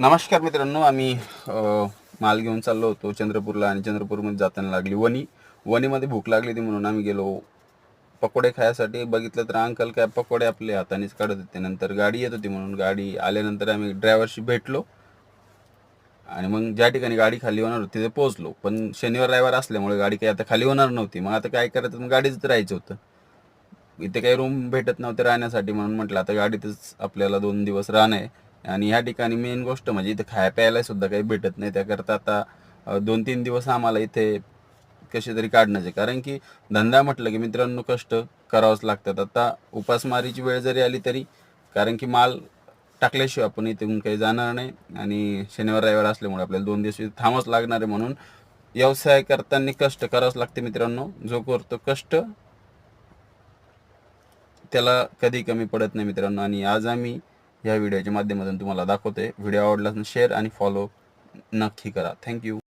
नमस्कार मित्रांनो आम्ही माल घेऊन चाललो होतो चंद्रपूरला आणि चंद्रपूरमध्ये जाताना लागली वणी. वणीमध्ये भूक लागली होती म्हणून आम्ही गेलो. पकोडे खायसाठी बघितलं तर अंकल काय पकोडे आपले हातानेच काढत होते. नंतर गाडी येत होती म्हणून गाडी आल्यानंतर आम्ही ड्रायव्हरशी भेटलो. आणि मग ज्या ठिकाणी गाडी खाली होणार होती तिथे पोहोचलो. पण शनिवार रविवार असल्यामुळे गाडी काही आता खाली होणार नव्हती. मग आता काय करायचं? मग गाडीच राहायचं होतं. इथे काही रूम भेटत नव्हते राहण्यासाठी म्हणून म्हटलं आता गाडीतच आपल्याला दोन दिवस राहणं आहे. आणि या ठिकाणी मेन गोष्ट म्हणजे इथे खाया प्यायला सुद्धा काही भेटत नाही. त्याकरता आता दोन तीन दिवस आम्हाला इथे कसे तरी काढण्याचे कारण की धंदा म्हटलं की मित्रांनो कष्ट करावंच लागतात. आता उपासमारीची वेळ जरी आली तरी कारण की माल टाकल्याशिवाय आपण इथून काही जाणार नाही. आणि शनिवार रविवार असल्यामुळे आपल्याला दोन दिवस इथे थांबावंच लागणार आहे म्हणून व्यवसाय करताना कष्ट करावंच लागते मित्रांनो. जो करतो कष्ट त्याला कधी कमी पडत नाही मित्रांनो. आणि आज आम्ही या व्हिडिओच्या माध्यमातून तुम्हाला दाखवते. व्हिडिओ आवडला शेअर आणि फॉलो नक्की करा. थँक्यू